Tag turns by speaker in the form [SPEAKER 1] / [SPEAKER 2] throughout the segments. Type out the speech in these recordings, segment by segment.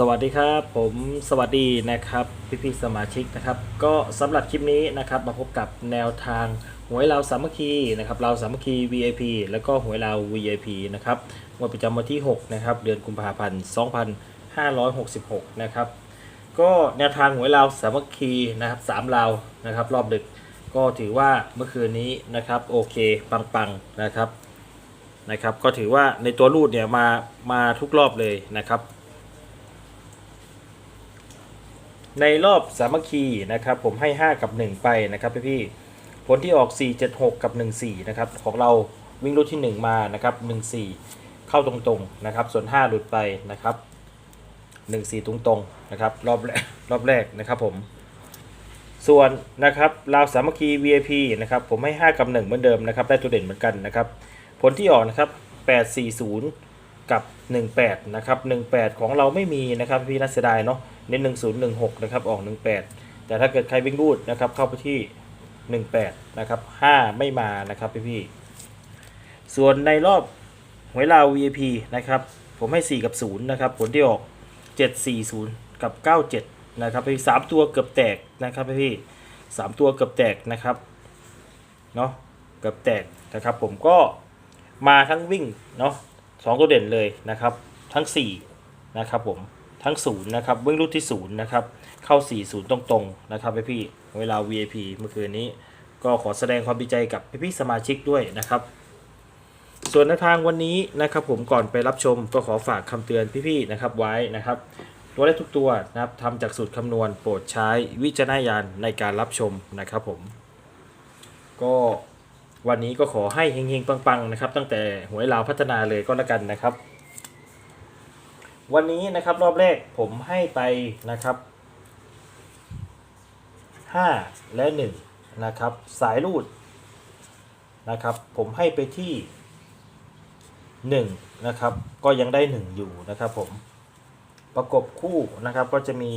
[SPEAKER 1] สวัสดีครับผมสวัสดีนะครับพี่พี่ๆสมาชิกนะครับก็สำหรับคลิปนี้นะครับมาพบกับแนวทางหวยเราวสามัคคีนะครับเราวสามัคคี VIP แล้วก็หวยเราว VIP นะครับงวดประจำวันที่6นะครับเดือนกุมภาพันธ์2566นะครับก็แนวทางหวยเราวสามัคคีนะครับสามเราวนะครับรอบดึกก็ถือว่าเมื่อคืนนี้นะครับโอเคปังๆนะครับนะครับ ก็ถือว่าในตัวรูดเนี่ยมามาทุกรอบเลยนะครับ ในรอบสามัคคีนะครับผมให้ 5 กับ 1 ไปนะครับพี่พี่ผลที่ออก 4 7 6 กับ 1 4 นะครับ ของเราวิ่งรูดที่ 1 มานะครับ 1 4 เข้าตรงๆนะครับ ส่วน 5 หลุดไปนะครับ 1 4 ตรงๆนะครับรอบแรกรอบแรกนะครับผม ส่วนนะครับราวสามัคคี VIP นะครับผมให้ 5 กับ 1 เหมือนเดิมนะครับได้ตัวเด่นเหมือนกันนะครับ ผลที่ออกนะครับ 840 กับ 18 นะครับ 18 ของเราไม่มีนะครับพี่นักเสดายเนาะ เน้น 1016 นะครับ ออก 18 แต่ถ้าเกิดใครวิ่งรูดนะครับ เข้าไปที่ 18 นะครับ 5 ไม่มานะครับพี่พี่ส่วนในรอบหวยลาว VIP นะครับ ผมให้ 4 กับ 0 นะครับ ผลที่ออก 740 กับ 97 นะครับพี่สามตัวเกือบแตกนะครับพี่พี่สามตัวเกือบแตกนะครับเนาะเกือบแตกนะครับ ผมก็มาทั้งวิ่งเนาะสองตัวเด่นเลยนะครับ ทั้ง 4 นะครับผม ทั้งศูนย์นะครับวิ่งรูดที่ศูนย์นะครับ เข้า 4 0 ตรงๆ นะครับพี่พี่เวลา VIP เมื่อคืนนี้ ก็ขอแสดงความดีใจกับพี่พี่ๆสมาชิกด้วยนะครับ ส่วนในวทางวันนี้นะครับผมก่อนไปรับชมก็ขอฝากคำเตือนพี่ๆนะครับไว้นะครับตัวเลขทุกตัวนะครับทำจากสูตรคำนวณโปรดใช้วิจารณญาณในการรับชมนะครับผม ก็วันนี้ก็ขอให้เฮงๆปังๆนะครับ ตั้งแต่หวยลาวพัฒนาเลยก็แล้วกันนะครับ วันนี้นะครับรอบแรกผมให้ไปนะครับ5 และ 1 นะครับ สายรูดนะครับ ผมให้ไปที่ 1 นะครับ ก็ยังได้ 1 อยู่นะครับผมประกบคู่นะครับก็จะมี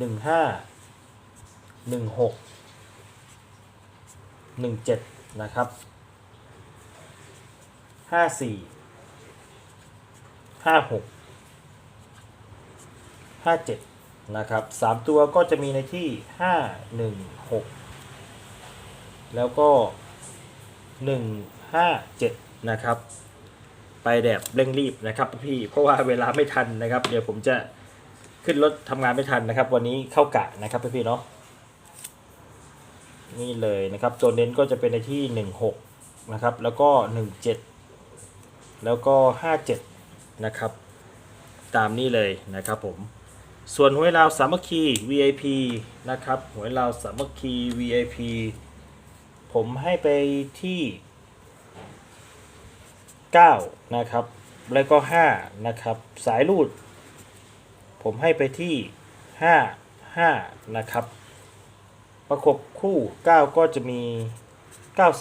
[SPEAKER 1] 1 5 1 6 1 7 นะครับ 5 4 5 6 ห้าเจ็ดนะครับสามตัวก็จะมีในที่ห้าหนึ่งหกแล้วก็หนึ่งห้าเจ็ดนะครับ ไปแบบเร่งรีบนะครับพี่ เพราะว่าเวลาไม่ทันนะครับ เดี๋ยวผมจะขึ้นรถทำงานไม่ทันนะครับ วันนี้เข้ากะนะครับพี่เนาะ นี่เลยนะครับตัวเน้นก็จะเป็นในที่หนึ่งหกนะครับ แล้วก็หนึ่งเจ็ดแล้วก็ห้าเจ็ดนะครับตามนี้เลยนะครับผม ส่วนหวยลาวสามัคคี VIP นะครับหวยลาวสามัคคี VIP ผมให้ไปที่ 9 นะครับ แล้วก็ 5 นะครับ สายรูด ผมให้ไปที่ 5 5 นะครับ ประกบคู่ 9 ก็จะมี 90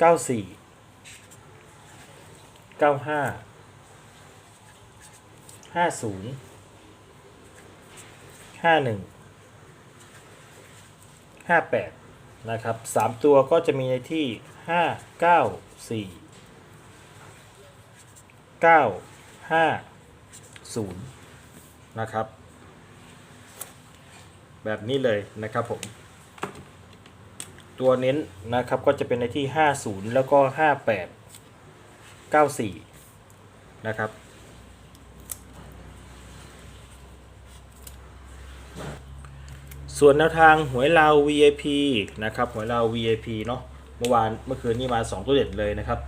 [SPEAKER 1] 94 95 ห้าศูนย์ห้าหนึ่งห้าแปดนะครับสามตัวก็จะมีในที่ห้าเก้าสี่เก้าห้าศูนย์นะครับ แบบนี้เลยนะครับผม ตัวเน้นนะครับก็จะเป็นในที่ 50 แล้วก็ 58 94 นะครับ ส่วนแนวทางหวยลาว VIP นะครับหวยลาว VIP เนาะเมื่อวานเมื่อคืนนี้มา 2 ตัวเด็ดเลยนะครับ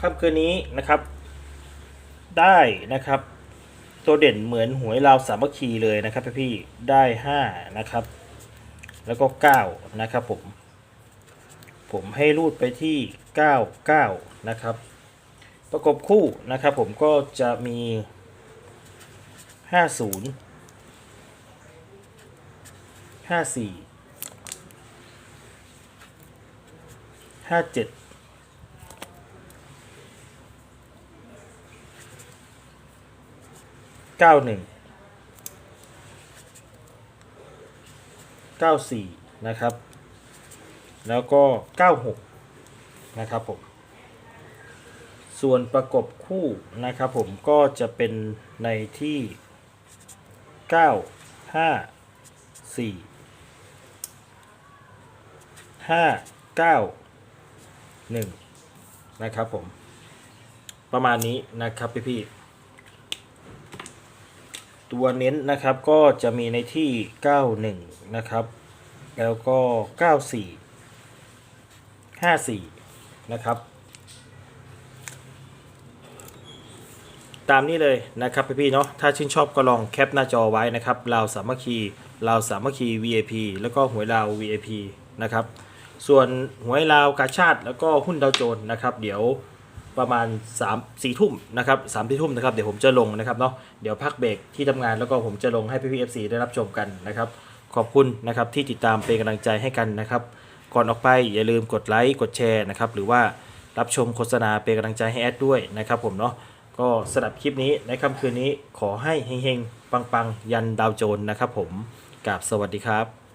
[SPEAKER 1] ค่ำคืนนี้นะครับ ได้นะครับ ตัวเด่นเหมือนหวยลาวสามัคคีเลยนะครับพี่ๆได้5นะครับ แล้วก็9นะครับผม ผมให้รูดไปที่ 9 9 นะครับ ประกบคู่นะครับผมก็จะมี 50 ห้าสี่ห้าเจ็ดเก้าหนึ่งเก้าสี่นะครับ แล้วก็เก้าหกนะครับผม ส่วนประกบคู่นะครับผมก็จะเป็นในที่เก้าห้าสี่ 9 5 4 5 9 1นะครับผม ประมาณนี้นะครับพี่พี่ตัวเน้นนะครับก็จะมีในที่ 91 นะครับ แล้วก็ 94 54 นะครับ ตามนี้เลยนะครับพี่ๆเนาะถ้าชื่นชอบก็ลองแคปหน้าจอไว้นะครับลาวสามัคคีลาวสามัคคี VIP แล้วก็หวยลาว VIP นะครับ ส่วนหวยลาวกาชาติแล้วก็หุ้นดาวโจนส์นะครับ เดี๋ยวประมาณ3 4ทุ่มนะครับ3ามทุ่มนะครับเดี๋ยวผมจะลงนะครับเนาะเดี๋ยวพักเบรกที่ทำงานแล้วก็ผมจะลงให้พี่ๆ FC ได้รับชมกันนะครับ ขอบคุณนะครับที่ติดตามเป็นกำลังใจให้กันนะครับ ก่อนออกไปอย่าลืมกดไลค์กดแชร์นะครับหรือว่ารับชมโฆษณาเป็นกำลังใจให้แอดด้วยนะครับผมเนาะก็สำหรับคลิปนี้ในค่ำคืนนี้ขอให้เฮงๆ ปังๆ ยันดาวโจนส์นะครับผมกราบสวัสดีครับ